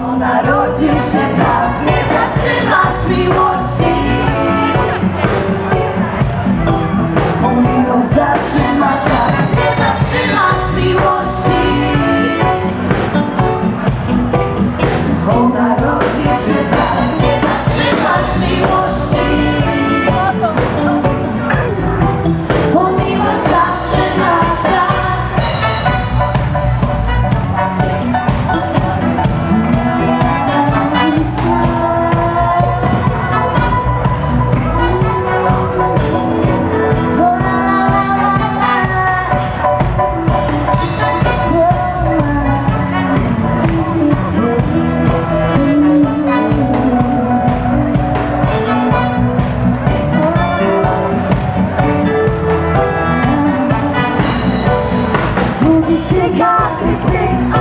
Narodzi się w nas, nie zatrzymasz miłości. It's big, it's big,